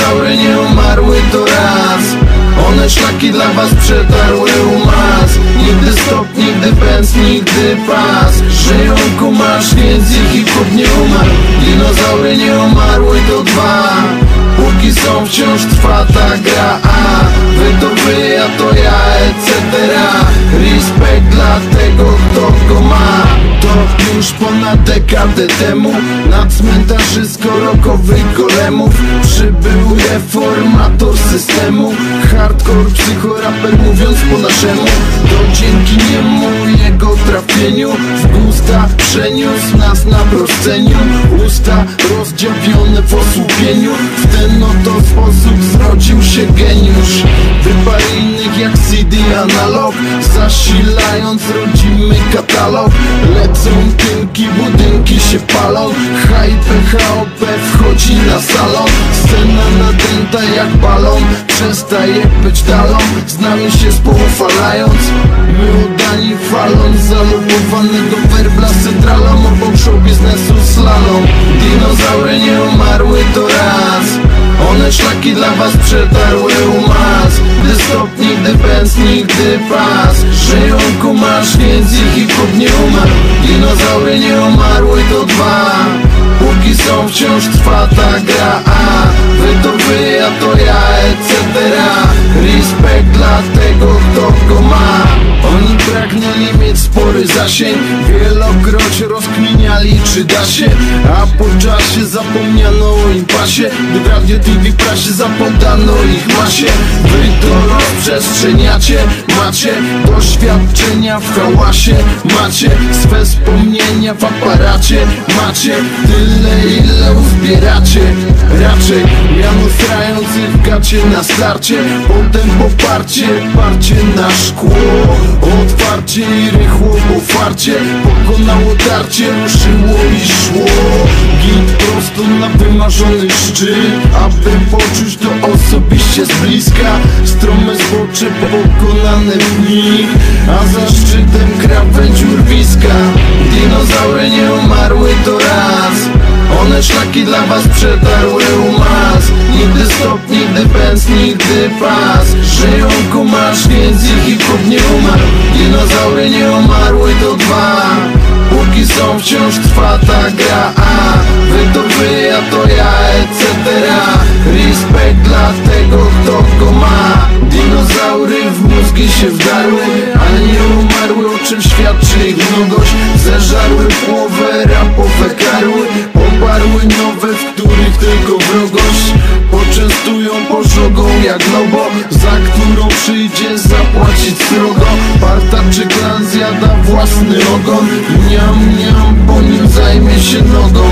Dinozaury nie umarły to raz. One szlaki dla was przetarły umas Nigdy stop, nigdy pędz, nigdy pas. Żyją kumasz, więc ich hip-hop nie umarł. Dinozaury nie umarły to dwa. Póki są wciąż trwa ta gra. A wy to wy, ja to ja, etc już ponad dekadę temu. Na cmentarzysko rokowych golemów Przybył reformator systemu. Hardcore psychoraper mówiąc po naszemu. To dzięki niemu jego trafieniu W gusta przeniósł nas na prosceniu. Usta rozdziawione w osłupieniu. W ten oto sposób zrodził się geniusz. Jak Analog Zasilając rodzimy katalog. Lecą tynki, budynki się palą. Hype HOP wchodzi na salon. Scena nadęta jak balon Przestaje być dalą. Z nami się spoufalając. My oddani falon Zalubowany do werbla centralą. Obok show biznesu slalom. Dinozaury nie umarły to raz one szlaki dla was przetarły umas Gdy stop, nigdy pędz, nigdy pas. Żyją kumasz, więc ich hip-hop nie umarł. Dinozaury nie umarły to dwa. Póki są wciąż trwa ta gra zasięg Wielokroć rozkminiali czy da się. A po czasie zapomniano o im pasie. Gdy w radio TV prasie zapodano ich masie. Wy to rozprzestrzeniacie Macie doświadczenia w hałasie. Macie swe wspomnienia w aparacie. Macie tyle ile uzbieracie. Raczej janustrających w gacie na starcie. Potem poparcie, parcie na szkło Otwarcie i rychło, bo Pokonało tarcie, ruszyło i szło. Git prosto na wymarzony szczyt Aby poczuć to osobiście z bliska. Strome zbocze pokonane w nich A za szczytem krawędź urwiska Dinozaury nie umarły to raz. One szlaki dla was przetarły umas Nigdy stop, nigdy pędz, nigdy pas. Żyją kumasz, więc ich hip-hop nie umarł. Dinozaury nie umarły to dwa. Póki są wciąż trwa ta gra. A wy to wy, ja to ja, etc Respekt dla tego, kto go ma. Dinozaury w mózgi się wdarły Ale nie umarły, o czym świadczy ich mnogość. Zeżarły połowę, rapowe karły Poparły nowe, w których tylko wrogość traktują pożogą jak lobo Za którą przyjdzie zapłacić srogo. Parta czy klan zjada własny ogon? Mniam, mniam, po nim zajmie się nogą.